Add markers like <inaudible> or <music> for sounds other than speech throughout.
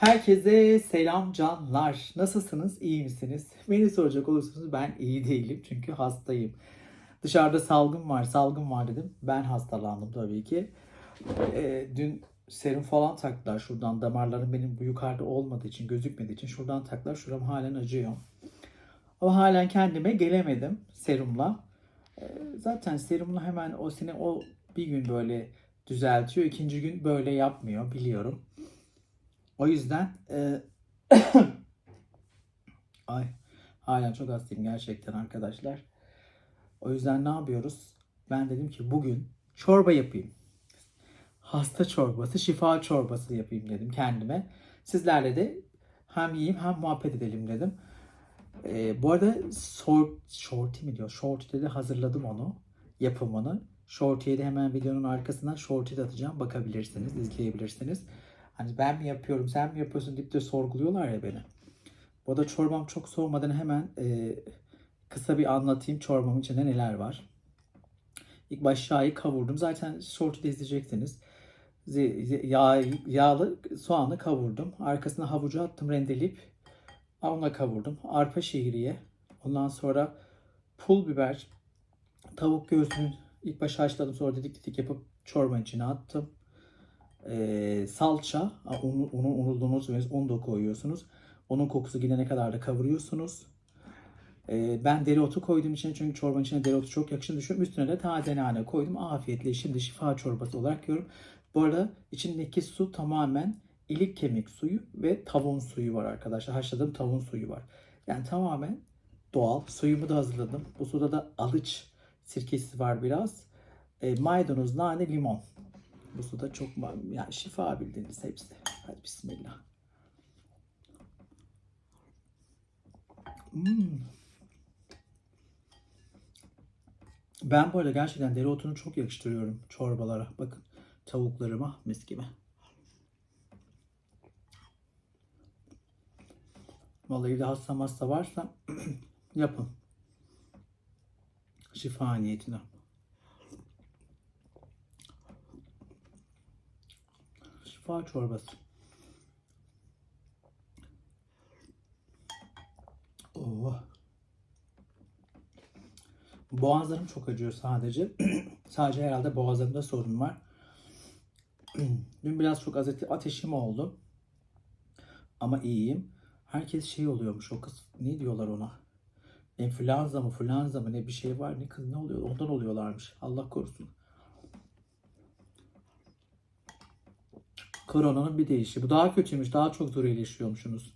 Herkese selam canlar. Nasılsınız? İyi misiniz? Beni soracak olursanız ben iyi değilim çünkü hastayım. Dışarıda salgın var, salgın var dedim. Ben hastalandım tabii ki. Ee, dün serum falan taktılar şuradan. Damarlarım benim bu yukarıda olmadığı için, gözükmediği için şuradan taktılar. Şuram halen acıyor. Ama halen kendime gelemedim serumla. Ee, zaten serumla hemen o seni o bir gün böyle düzeltiyor. ikinci gün böyle yapmıyor biliyorum. O yüzden e, <coughs> ay halen çok hastayım gerçekten arkadaşlar. O yüzden ne yapıyoruz? Ben dedim ki bugün çorba yapayım. Hasta çorbası, şifa çorbası yapayım dedim kendime. Sizlerle de hem yiyeyim hem muhabbet edelim dedim. E, bu arada short, shorty mi diyor? Shorty'de de hazırladım onu. Yapımını. Shorty'ye de hemen videonun arkasından shorty de atacağım. Bakabilirsiniz, izleyebilirsiniz. Hani ben mi yapıyorum, sen mi yapıyorsun deyip de sorguluyorlar ya beni. Bu arada çorbam çok soğumadan hemen e, kısa bir anlatayım çorbamın içinde neler var. İlk başta yağı kavurdum. Zaten short'u da izleyeceksiniz. Z- z- Yağ, yağlı soğanı kavurdum. Arkasına havucu attım rendeleyip onunla kavurdum. Arpa şehriye. Ondan sonra pul biber, tavuk göğsünü ilk başta haşladım sonra didik didik yapıp çorbanın içine attım e, salça, unu, unu unuttuğunuz un da koyuyorsunuz. Onun kokusu gidene kadar da kavuruyorsunuz. E, ben dereotu koyduğum için çünkü çorbanın içine dereotu çok yakışını düşünüyorum. Üstüne de taze nane koydum. Afiyetle şimdi şifa çorbası olarak yiyorum. Bu arada içindeki su tamamen ilik kemik suyu ve tavuğun suyu var arkadaşlar. Haşladığım tavuğun suyu var. Yani tamamen doğal. Suyumu da hazırladım. Bu suda da alıç sirkesi var biraz. E, maydanoz, nane, limon. Bu suda çok ma- yani şifa bildiğiniz hepsi. Hadi bismillah. Hmm. Ben bu arada gerçekten dereotunu çok yakıştırıyorum çorbalara. Bakın tavuklarıma mis gibi. Vallahi evde hasta hasta varsa <clears throat> yapın. Şifa niyetine. Şifa çorbası. Oh. Boğazlarım çok acıyor sadece. <clears throat> sadece herhalde boğazlarımda sorun var. <clears throat> Dün biraz çok ateşim oldu. Ama iyiyim. Herkes şey oluyormuş o kız. Ne diyorlar ona? Enfluenza mı, fluenza mı ne bir şey var. Ne kız ne oluyor? Ondan oluyorlarmış. Allah korusun. Koronanın bir değişi. Bu daha kötüymüş. Daha çok zor iyileşiyormuşsunuz.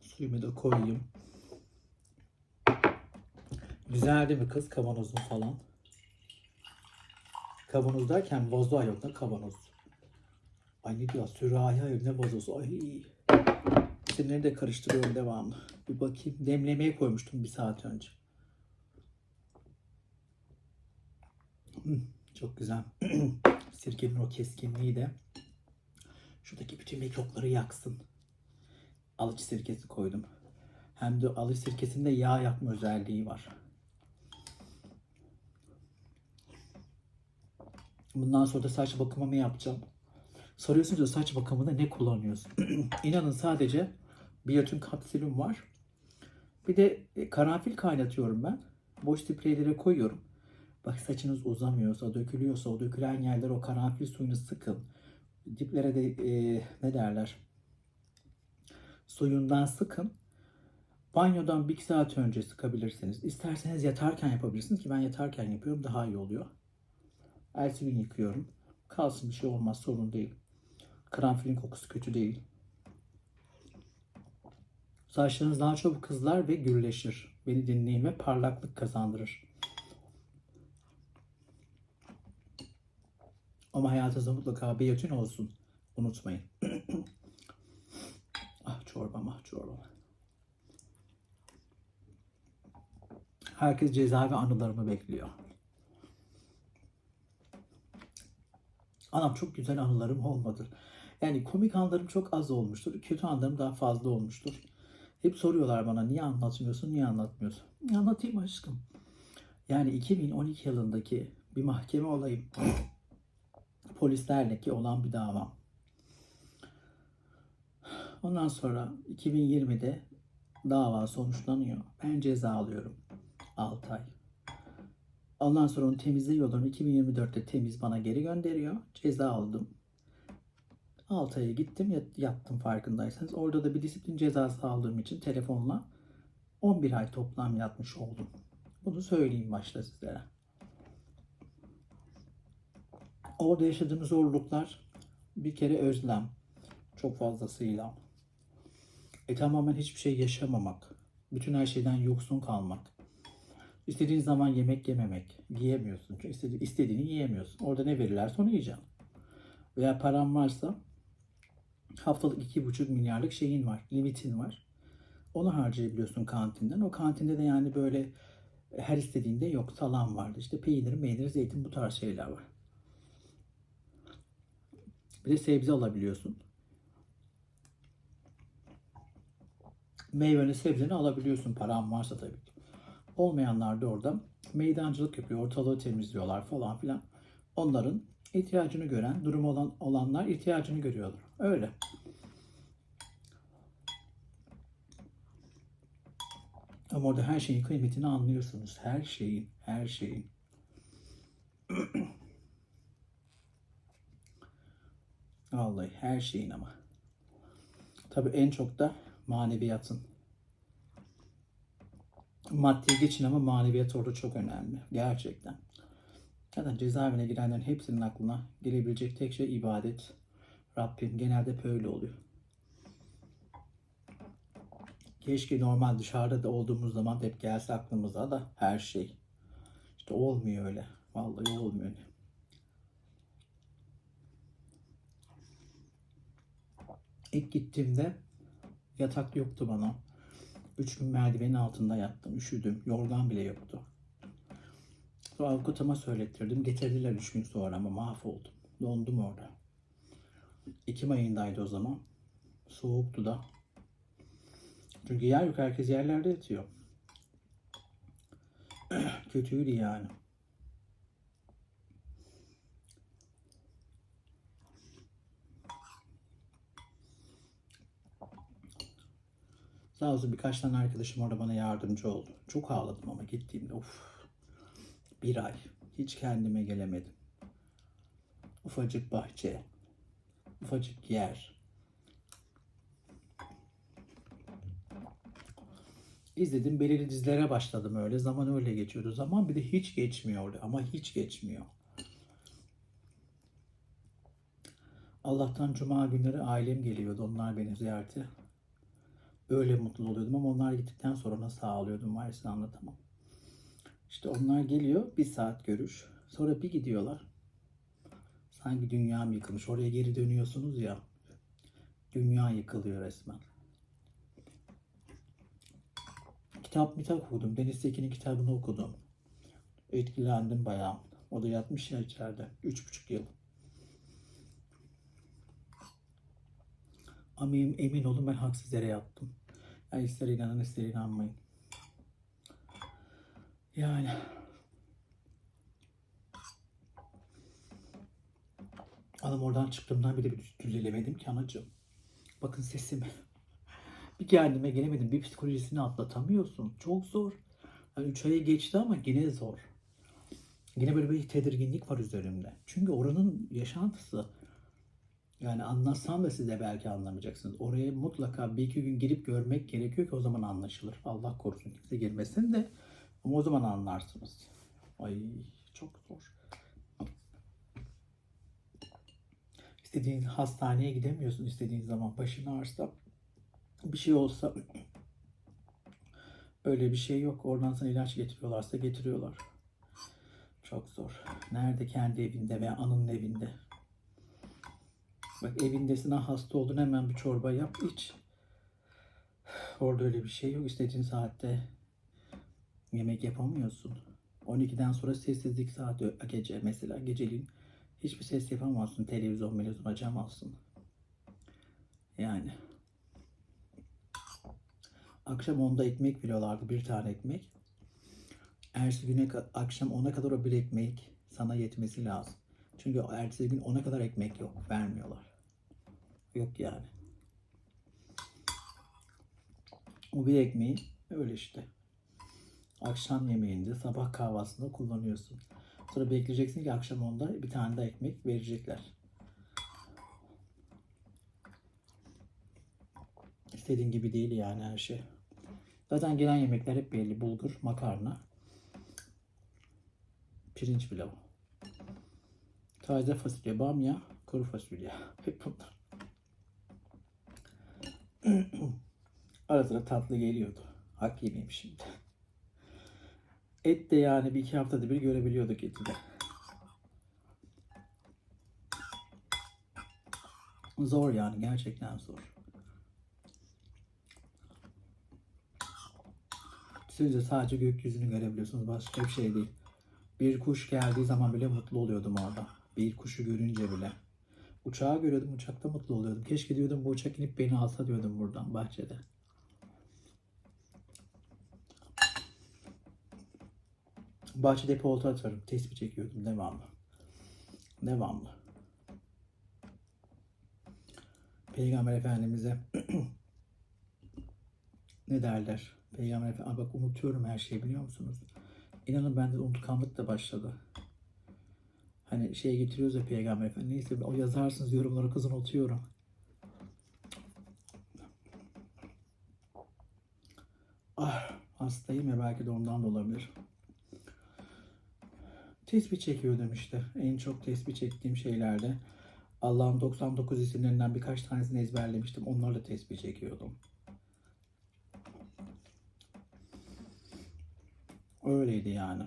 Suyumu da koyayım. Güzel değil mi kız kavanozun falan? Kavanoz derken vazo yok da kavanoz. Ay ne diyor? Sürahi ayol ne vazosu? Ay. İsimleri de karıştırıyorum devamlı. Bir bakayım. Demlemeye koymuştum bir saat önce. <clears throat> Çok güzel. <clears throat> Sirkenin o keskinliği de şuradaki bütün mikropları yaksın. Alıç sirkesi koydum. Hem de alıç sirkesinde yağ yakma özelliği var. Bundan sonra da saç bakımımı yapacağım. Soruyorsunuz ya saç bakımında ne kullanıyorsun? <clears throat> İnanın sadece biyotün kapsülüm var. Bir de e, karanfil kaynatıyorum ben. Boş spreylere koyuyorum. Bak saçınız uzamıyorsa, dökülüyorsa o dökülen yerler o karanfil suyunu sıkın. Diplere de e, ne derler? Suyundan sıkın. Banyodan bir iki saat önce sıkabilirsiniz. İsterseniz yatarken yapabilirsiniz ki ben yatarken yapıyorum daha iyi oluyor. Ertesi gün yıkıyorum. Kalsın bir şey olmaz sorun değil. Karanfilin kokusu kötü değil. Saçlarınız daha çabuk kızlar ve gürleşir. Beni dinleyin parlaklık kazandırır. Ama hayatınızda mutlaka biyotün olsun. Unutmayın. <clears throat> ah çorbam ah çorbam. Herkes cezaevi anılarımı bekliyor. Anam çok güzel anılarım olmadı. Yani komik anlarım çok az olmuştur. Kötü anlarım daha fazla olmuştur. Hep soruyorlar bana niye anlatmıyorsun, niye anlatmıyorsun? Anlatayım aşkım. Yani 2012 yılındaki bir mahkeme olayım. <clears throat> polislerle ki olan bir dava. Ondan sonra 2020'de dava sonuçlanıyor. Ben ceza alıyorum. 6 ay. Ondan sonra onu temizliyorlar. 2024'te temiz bana geri gönderiyor. Ceza aldım. 6 aya gittim yat- yattım farkındaysanız. Orada da bir disiplin cezası aldığım için telefonla 11 ay toplam yatmış oldum. Bunu söyleyeyim başta sizlere. Orada yaşadığım zorluklar bir kere özlem. Çok fazlasıyla. E tamamen hiçbir şey yaşamamak. Bütün her şeyden yoksun kalmak. İstediğin zaman yemek yememek. Yiyemiyorsun. Çünkü istedi- istediğini yiyemiyorsun. Orada ne verirlerse onu yiyeceksin. Veya paran varsa haftalık iki buçuk milyarlık şeyin var. Limitin var. Onu harcayabiliyorsun kantinden. O kantinde de yani böyle her istediğinde yok. Salam vardı. İşte peynir, meynir, zeytin bu tarz şeyler var. Bir de sebze alabiliyorsun. Meyveni, sebzeni alabiliyorsun paran varsa tabii ki. Olmayanlar da orada meydancılık yapıyor, ortalığı temizliyorlar falan filan. Onların ihtiyacını gören, durum olan olanlar ihtiyacını görüyorlar. Öyle. Ama orada her şeyin kıymetini anlıyorsunuz. Her şeyin, her şeyin. <clears throat> Vallahi her şeyin ama. Tabii en çok da maneviyatın. Maddi geçin ama maneviyat orada çok önemli. Gerçekten. Zaten cezaevine girenlerin hepsinin aklına gelebilecek tek şey ibadet. Rabbim genelde böyle oluyor. Keşke normal dışarıda da olduğumuz zaman hep gelse aklımıza da her şey. İşte olmuyor öyle. Vallahi olmuyor öyle. İlk gittiğimde yatak yoktu bana. Üç gün merdivenin altında yattım. Üşüdüm. Yorgan bile yoktu. Sonra avukatıma söylettirdim. Getirdiler üç gün sonra ama mahvoldum. Dondum orada. Ekim ayındaydı o zaman. Soğuktu da. Çünkü yer yok. Herkes yerlerde yatıyor. <clears throat> Kötüydü yani. Sağ olsun birkaç tane arkadaşım orada bana yardımcı oldu. Çok ağladım ama gittiğimde of. Bir ay. Hiç kendime gelemedim. Ufacık bahçe. Ufacık yer. İzledim belirli dizilere başladım öyle. Zaman öyle geçiyordu. Zaman bir de hiç geçmiyordu ama hiç geçmiyor. Allah'tan cuma günleri ailem geliyordu. Onlar beni ziyarete. Öyle mutlu oluyordum ama onlar gittikten sonra nasıl ağlıyordum var anlatamam. İşte onlar geliyor bir saat görüş. Sonra bir gidiyorlar. Sanki dünya mı yıkılmış. Oraya geri dönüyorsunuz ya. Dünya yıkılıyor resmen. Kitap mitap okudum. Deniz Tekin'in kitabını okudum. Etkilendim bayağı. O da yatmış ya içeride. Üç buçuk yıl. Ama emin olun ben haksız yere yattım. Ya ister inanın ister inanmayın. Yani. Adam oradan çıktığımdan bile bir düzelemedim ki anacığım. Bakın sesime. Bir kendime gelemedim. Bir psikolojisini atlatamıyorsun. Çok zor. Yani üç ayı geçti ama yine zor. Yine böyle bir tedirginlik var üzerimde. Çünkü oranın yaşantısı yani anlatsam da siz de belki anlamayacaksınız. Oraya mutlaka bir iki gün girip görmek gerekiyor ki o zaman anlaşılır. Allah korusun kimse girmesin de ama o zaman anlarsınız. Ay çok zor. İstediğin hastaneye gidemiyorsun istediğin zaman. Başın ağrısa bir şey olsa öyle bir şey yok. Oradan sana ilaç getiriyorlarsa getiriyorlar. Çok zor. Nerede kendi evinde veya anının evinde. Bak evindesin ha hasta oldun hemen bir çorba yap iç. Orada öyle bir şey yok. İstediğin saatte yemek yapamıyorsun. 12'den sonra sessizlik saati gece mesela geceliğin hiçbir ses yapamazsın. Televizyon melezon açamazsın. Yani. Akşam 10'da ekmek veriyorlardı. Bir tane ekmek. Ertesi güne akşam 10'a kadar o bir ekmek sana yetmesi lazım. Çünkü ertesi gün ona kadar ekmek yok. Vermiyorlar. Yok yani. O bir ekmeği öyle işte. Akşam yemeğinde, sabah kahvaltısında kullanıyorsun. Sonra bekleyeceksin ki akşam onda bir tane daha ekmek verecekler. İstediğin gibi değil yani her şey. Zaten gelen yemekler hep belli. Bulgur, makarna, pirinç pilavı. Taze fasulye, bamya, kuru fasulye. <laughs> Hep bunlar. Ara sıra tatlı geliyordu. Hak yemeyeyim şimdi. Et de yani bir iki haftada bir görebiliyorduk eti de. Zor yani gerçekten zor. Sizce sadece gökyüzünü görebiliyorsunuz. Başka bir şey değil. Bir kuş geldiği zaman bile mutlu oluyordum orada. Bir kuşu görünce bile. Uçağı görüyordum, uçakta mutlu oluyordum. Keşke diyordum bu uçak inip beni alsa diyordum buradan bahçede. Bahçede hep olta atarım. Tespih çekiyordum devamlı. Devamlı. Peygamber Efendimiz'e <clears throat> ne derler? Peygamber Efendimiz, bak unutuyorum her şeyi biliyor musunuz? İnanın bende unutkanlık da başladı. Hani şey getiriyoruz ya Peygamber Efendimiz. Neyse o yazarsınız yorumlara kızın unutuyorum. Ah hastayım ya belki de ondan da olabilir. Tespih çekiyordum işte. En çok tespih çektiğim şeylerde Allah'ın 99 isimlerinden birkaç tanesini ezberlemiştim. Onlarla tespih çekiyordum. Öyleydi yani.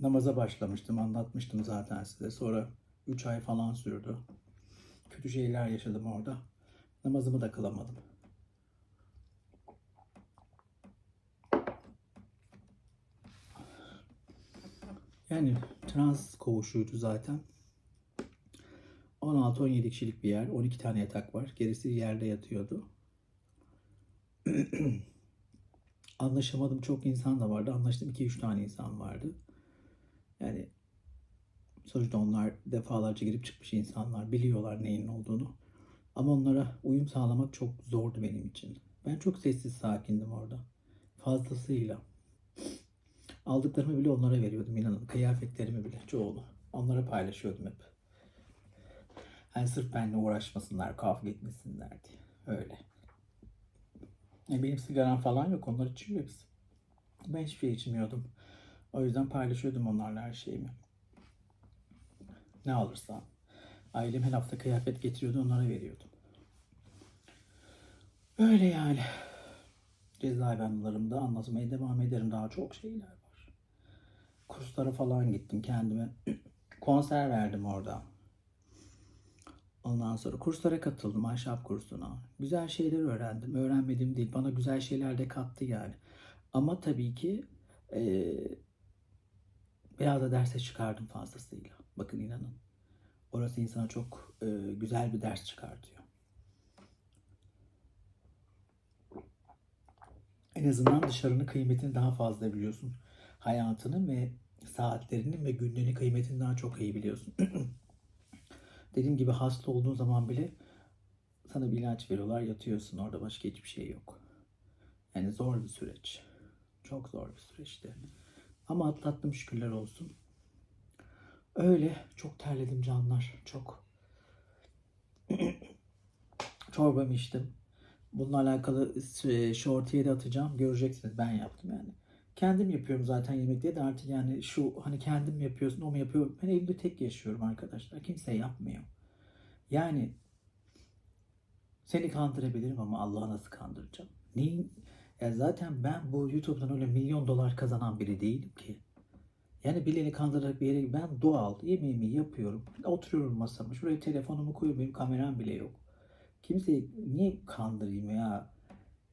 Namaza başlamıştım. Anlatmıştım zaten size. Sonra 3 ay falan sürdü. Kötü şeyler yaşadım orada. Namazımı da kılamadım. Yani trans koğuşuydu zaten. 16-17 kişilik bir yer. 12 tane yatak var. Gerisi yerde yatıyordu. <clears throat> Anlaşamadım çok insan da vardı. Anlaştım 2-3 tane insan vardı. Yani sonuçta onlar defalarca girip çıkmış insanlar. Biliyorlar neyin olduğunu. Ama onlara uyum sağlamak çok zordu benim için. Ben çok sessiz sakindim orada. Fazlasıyla. Aldıklarımı bile onlara veriyordum inanın. Kıyafetlerimi bile çoğunu. Onlara paylaşıyordum hep. Hani sırf benimle uğraşmasınlar, kavga etmesinler diye. Öyle. E benim sigaram falan yok. Onlar içmiyor biz. Ben hiçbir şey içmiyordum. O yüzden paylaşıyordum onlarla her şeyimi. Ne alırsa. Ailem her hafta kıyafet getiriyordu. Onlara veriyordum. Öyle yani. Cezaevi anılarımda anlatmaya devam ederim. Daha çok şeyler var. Kurslara falan gittim kendime. <clears throat> Konser verdim orada. Ondan sonra kurslara katıldım. Ahşap kursuna. Güzel şeyler öğrendim. Öğrenmedim değil. Bana güzel şeyler de kattı yani. Ama tabii ki eee, biraz da derse çıkardım fazlasıyla. Bakın inanın. Orası insana çok eee, güzel bir ders çıkartıyor. En azından dışarının kıymetini daha fazla biliyorsun. Hayatının ve saatlerinin ve günlüğünün kıymetini daha çok iyi biliyorsun. <clears throat> Dediğim gibi hasta olduğun zaman bile sana bir ilaç veriyorlar, yatıyorsun orada başka hiçbir şey yok. Yani zor bir süreç. Çok zor bir süreçti. Ama atlattım şükürler olsun. Öyle çok terledim canlar. Çok. <clears throat> Çorbamı içtim. Bununla alakalı e, shorty'ye de atacağım. Göreceksiniz ben yaptım yani. Kendim yapıyorum zaten yemekleri de artık yani şu hani kendim yapıyorsun o mu yapıyor. Ben evimde tek yaşıyorum arkadaşlar. Kimse yapmıyor. Yani seni kandırabilirim ama Allah'ı nasıl kandıracağım? Neyin? Ya zaten ben bu YouTube'dan öyle milyon dolar kazanan biri değilim ki. Yani birileri kandırarak bir yere ben doğal yemeğimi yapıyorum. Oturuyorum masama. Şuraya telefonumu koyuyorum. Benim kameram bile yok. Kimseyi niye kandırayım ya?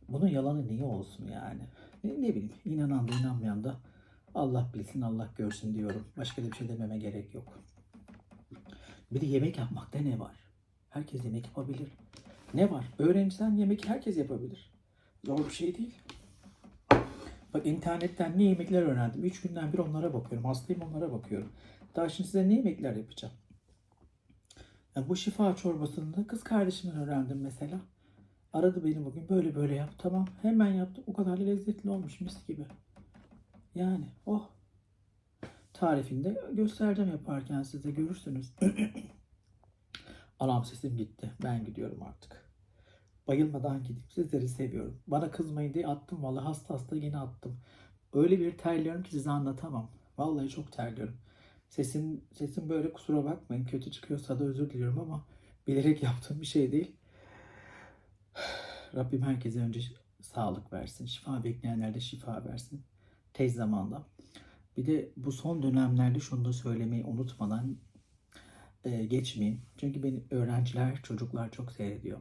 Bunun yalanı niye olsun yani? Ne, ne bileyim inanan da inanmayan da Allah bilsin Allah görsün diyorum. Başka da bir şey dememe gerek yok. Bir de yemek yapmakta ne var? Herkes yemek yapabilir. Ne var? Öğrenciden yemek herkes yapabilir. Zor bir şey değil. Bak internetten ne yemekler öğrendim. Üç günden bir onlara bakıyorum. Hastayım onlara bakıyorum. Daha şimdi size ne yemekler yapacağım. Ya bu şifa çorbasını da kız kardeşimden öğrendim mesela. Aradı beni bugün böyle böyle yap. Tamam hemen yaptım. O kadar da lezzetli olmuş mis gibi. Yani oh. Tarifini de göstereceğim yaparken size görürsünüz. <clears throat> Anam sesim gitti. Ben gidiyorum artık. Bayılmadan gideyim. Sizleri seviyorum. Bana kızmayın diye attım. Vallahi hasta hasta yine attım. Öyle bir terliyorum ki size anlatamam. Vallahi çok terliyorum. Sesim, sesim böyle kusura bakmayın. Kötü çıkıyorsa da özür diliyorum ama bilerek <laughs> yaptığım bir şey değil. <sighs> Rabbim herkese önce sağlık versin. Şifa bekleyenler de şifa versin. Tez zamanda. Bir de bu son dönemlerde şunu da söylemeyi unutmadan e, geçmeyin. Çünkü beni öğrenciler, çocuklar çok seyrediyor.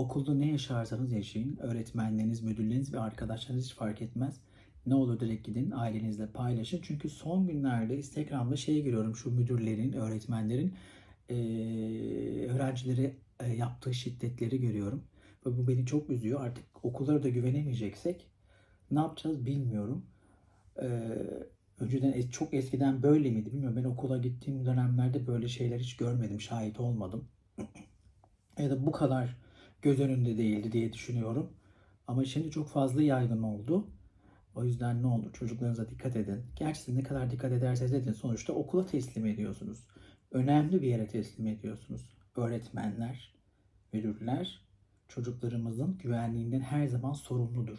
Okulda ne yaşarsanız yaşayın. Öğretmenleriniz, müdürleriniz ve arkadaşlarınız hiç fark etmez. Ne olur direkt gidin ailenizle paylaşın. Çünkü son günlerde Instagram'da şeye giriyorum şu müdürlerin, öğretmenlerin e, öğrencilere e, yaptığı şiddetleri görüyorum. Ve bu beni çok üzüyor. Artık okullara da güvenemeyeceksek ne yapacağız bilmiyorum. Ee, önceden çok eskiden böyle miydi bilmiyorum. Ben okula gittiğim dönemlerde böyle şeyler hiç görmedim, şahit olmadım. <clears throat> ya da bu kadar göz önünde değildi diye düşünüyorum. Ama şimdi çok fazla yaygın oldu. O yüzden ne olur çocuklarınıza dikkat edin. Gerçi siz ne kadar dikkat ederseniz edin sonuçta okula teslim ediyorsunuz. Önemli bir yere teslim ediyorsunuz. Öğretmenler, müdürler çocuklarımızın güvenliğinden her zaman sorumludur.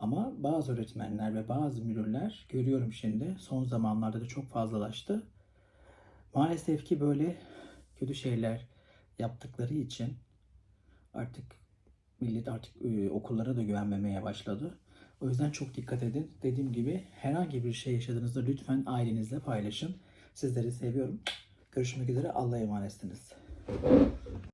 Ama bazı öğretmenler ve bazı müdürler görüyorum şimdi son zamanlarda da çok fazlalaştı. Maalesef ki böyle kötü şeyler yaptıkları için artık millet artık e, okullara da güvenmemeye başladı. O yüzden çok dikkat edin. Dediğim gibi herhangi bir şey yaşadığınızda lütfen ailenizle paylaşın. Sizleri seviyorum. Görüşmek üzere. Allah'a emanetsiniz.